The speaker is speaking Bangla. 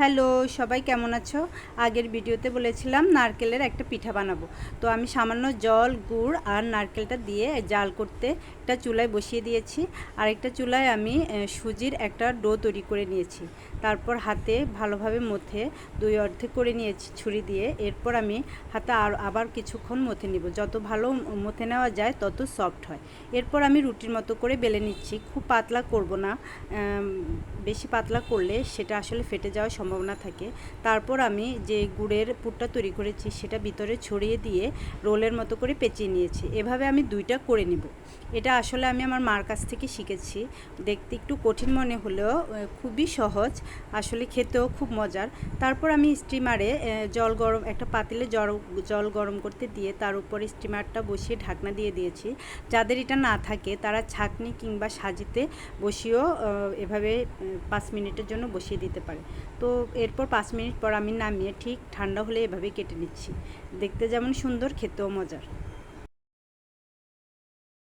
হ্যালো, সবাই কেমন আছো? আগের ভিডিওতে বলেছিলাম নারকেলের একটা পিঠা বানাবো। তো আমি সামান্য জল, গুড় আর নারকেলটা দিয়ে জাল করতে একটা চুলায় বসিয়ে দিয়েছি। আর একটা চুলায় আমি সুজির একটা ডো তৈরি করে নিয়েছি। তারপর হাতে ভালোভাবে মথে দুই অর্ধেক করে নিয়েছি ছুরি দিয়ে। এরপর আমি হাতে আর, আবার কিছুক্ষণ মথে নিব। যত ভালো মথে নেওয়া যায়, তত সফট হয়। এরপর আমি রুটির মতো করে বেলে নিচ্ছি। খুব পাতলা করব না। বেশি পাতলা করলে সেটা আসলে ফেটে যাওয়ার সম্ভাবনা থাকে। তারপর আমি যে গুড়ের পুরটা তৈরি করেছি, সেটা ভিতরে ছড়িয়ে দিয়ে রোলের মতো করে পেঁচিয়ে নিয়েছি। এভাবে আমি দুইটা করে নিব। এটা আসলে আমি আমার মার কাছ থেকে শিখেছি। দেখতে একটু কঠিন মনে হলেও খুবই সহজ। আসলে খেতেও খুব মজার। তারপর আমি স্টিমারে জল গরম, একটা পাতিলে জল জল গরম করতে দিয়ে তার উপরে স্টিমারটা বসিয়ে ঢাকনা দিয়ে দিয়েছি। যাদের এটা না থাকে, তারা ছাকনি কিংবা সাজিতে বসিয়েও এভাবে পাঁচ মিনিটের জন্য বসিয়ে দিতে পারে। তো এরপর পাঁচ মিনিট পর আমি নামিয়ে ঠিক ঠান্ডা হলে এভাবে কেটে নিচ্ছি। দেখতে যেমন সুন্দর, খেতেও মজার।